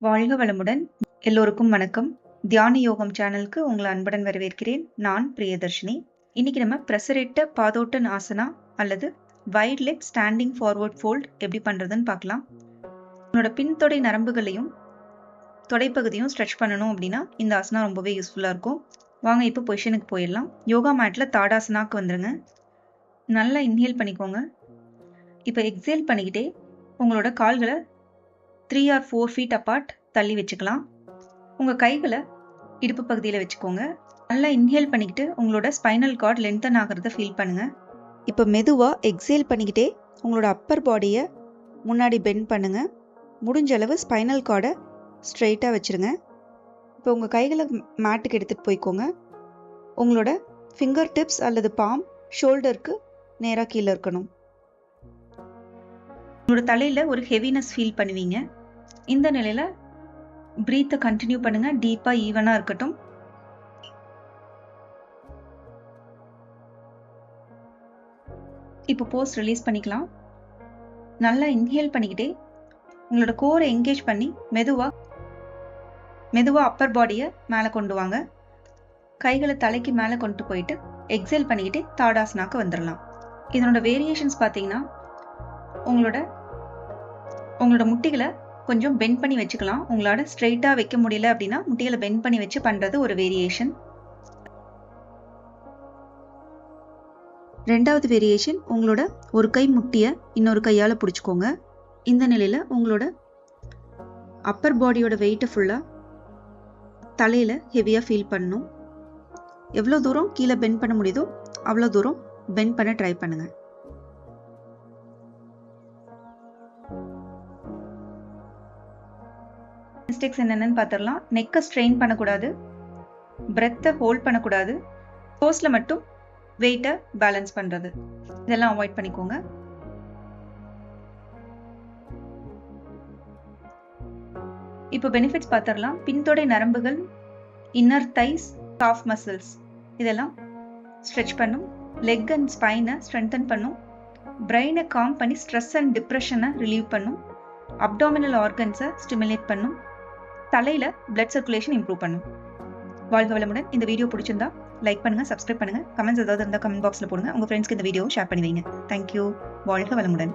வாழ்க வளமுடன். எல்லோருக்கும் வணக்கம். தியான யோகம் சேனலுக்கு உங்களை அன்புடன் வரவேற்கிறேன். நான் பிரியதர்ஷினி. இன்னைக்கு நம்ம பிரசரிட்ட பாதோட்டன் ஆசனா அல்லது wide leg standing forward fold எப்படி பண்றதுன்னு பார்க்கலாம். உன்னோட பின்தொடை நரம்புகளையும் தொடைப்பகுதியும் ஸ்ட்ரெச் பண்ணணும் அப்படின்னா இந்த ஆசனா ரொம்பவே யூஸ்ஃபுல்லாக இருக்கும். வாங்க இப்போ பொசிஷனுக்கு போயிடலாம். யோகா மேட்டில் தாடாசனாக்கு வந்துருங்க. நல்லா இன்ஹேல் பண்ணிக்கோங்க. இப்போ எக்ஸேல் பண்ணிக்கிட்டே உங்களோட கால்களை three or four feet apart தள்ளி வச்சுக்கலாம். உங்கள் கைகளை இடுப்பு பகுதியில் வச்சுக்கோங்க. நல்லா இன்ஹேல் பண்ணிக்கிட்டு உங்களோட ஸ்பைனல் கார்ட் லென்த்தன் ஆகிறத ஃபீல் பண்ணுங்கள் இப்போ மெதுவாக எக்ஸேல் பண்ணிக்கிட்டே உங்களோட அப்பர் பாடியை முன்னாடி பெண்ட் பண்ணுங்கள் முடிஞ்ச அளவு ஸ்பைனல் கார்டை ஸ்ட்ரெயிட்டாக வச்சுருங்க. இப்போ உங்கள் கைகளை மேட்டுக்கு எடுத்துகிட்டு போய்க்கோங்க. உங்களோட ஃபிங்கர் டிப்ஸ் அல்லது பாம் ஷோல்டருக்கு நேராக கீழே இருக்கணும். உங்களோட தலையில் ஒரு ஹெவினஸ் ஃபீல் பண்ணுவீங்க. இந்த நிலையில் ப்ரீத்தை கண்டினியூ பண்ணுங்க. டீப்பாக ஈவனாக இருக்கட்டும். இப்போ போஸ்ட் ரிலீஸ் பண்ணிக்கலாம். நல்லா இன்ஹேல் பண்ணிக்கிட்டே உங்களோட கோரை என்கேஜ் பண்ணி மெதுவாக மெதுவாக அப்பர் பாடியை மேலே கொண்டு வாங்க. கைகளை தலைக்கு மேலே கொண்டு போயிட்டு எக்ஸைல் பண்ணிக்கிட்டே தாடாசனாக்கு வந்துடலாம் இதனோட வேரியேஷன்ஸ் பார்த்தீங்கன்னா உங்களோட உங்களோட முட்டிகளை கொஞ்சம் பெண்ட் பண்ணி வச்சுக்கலாம். உங்களால் ஸ்ட்ரெயிட்டாக வைக்க முடியல அப்படின்னா முட்டிகளை பெண்ட் பண்ணி வச்சு பண்ணுறது ஒரு வேரியேஷன் ரெண்டாவது வேரியேஷன் உங்களோட ஒரு கை முட்டியை இன்னொரு கையால் பிடிச்சிக்கோங்க. இந்த நிலையில் உங்களோட அப்பர் பாடியோட வெயிட்டை ஃபுல்லாக தலையில் ஹெவியாக ஃபீல் பண்ணணும். எவ்வளோ தூரம் கீழே பெண்ட் பண்ண முடியுதோ அவ்வளோ தூரம் பெண்ட் பண்ண ட்ரை பண்ணுங்கள் மிஸ்டேக்ஸ் என்னென்னு பார்த்துடலாம் நெக்கை ஸ்ட்ரெயின் பண்ணக்கூடாது. பிரெத்தை ஹோல்ட் பண்ணக்கூடாது. போஸ்டில் மட்டும் வெயிட்டை பேலன்ஸ் பண்ணுறது இதெல்லாம் அவாய்ட் பண்ணிக்கோங்க. இப்போ பெனிஃபிட்ஸ் பார்த்துடலாம் பின்தொடை நரம்புகள் இன்னர் தைஸ் காஃப் மசில்ஸ் இதெல்லாம் ஸ்ட்ரெச் பண்ணும். லெக் அண்ட் ஸ்பைனை ஸ்ட்ரென்தன் பண்ணும். பிரெயினை காம் பண்ணி ஸ்ட்ரெஸ் அண்ட் டிப்ரெஷனை ரிலீவ் பண்ணும். அப்டாமினல் ஆர்கன்ஸை ஸ்டிமுலேட் பண்ணும். தலையில பிளட் சர்க்குலேஷன் இம்ப்ரூவ் பண்ணும். வாழ்க வளமுடன். இந்த வீடியோ பிடிச்சிருந்தா லைக் பண்ணுங்க சப்ஸ்கிரைப் பண்ணுங்க. கமெண்ட்ஸ் ஏதாவது இருந்தால் கமெண்ட் பாக்ஸில் போடுங்க. உங்க ஃப்ரெண்ட்ஸ்க்கு இந்த வீடியோ ஷேர் பண்ணி வைங்க. தேங்க்யூ வாழ்க வளமுடன்.